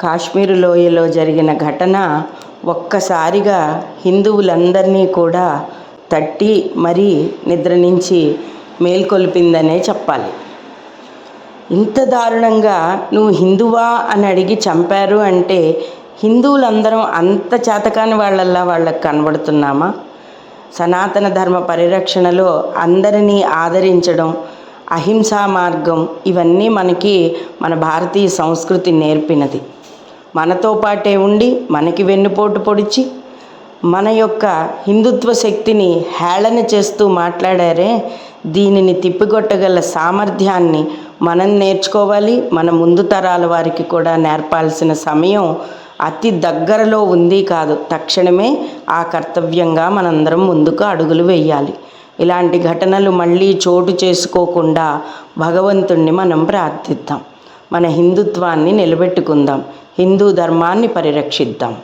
కాశ్మీరు లోయలో జరిగిన ఘటన ఒక్కసారిగా హిందువులందరినీ కూడా తట్టి మరీ నిద్ర నుంచి మేల్కొల్పిందనే చెప్పాలి. ఇంత దారుణంగా నువ్వు హిందువా అని అడిగి చంపారు అంటే హిందువులందరం అంత చేతకాని వాళ్ళల్లా వాళ్ళకి కనబడుతున్నామా? సనాతన ధర్మ పరిరక్షణలో అందరినీ ఆదరించడం అహింసా మార్గం ఇవన్నీ మనకి మన భారతీయ సంస్కృతి నేర్పినది. మనతో పాటే ఉండి మనకి వెన్నుపోటు పొడిచి మన యొక్క హిందుత్వ శక్తిని హేళన చేస్తూ మాట్లాడారే దీనిని తిప్పికొట్టగల సామర్థ్యాన్ని మనం నేర్చుకోవాలి. మన ముందు తరాల వారికి కూడా నేర్పాల్సిన సమయం అతి దగ్గరలో ఉంది కాదు. తక్షణమే ఆ కర్తవ్యంగా మనందరం ముందుకు అడుగులు వేయాలి. ఇలాంటి ఘటనలు మళ్ళీ చోటు చేసుకోకుండా భగవంతుణ్ణి మనం ప్రార్థిద్దాం. మన హిందుత్వాన్ని నిలబెట్టుకుందాం. హిందూ ధర్మాన్ని పరిరక్షిద్దాం.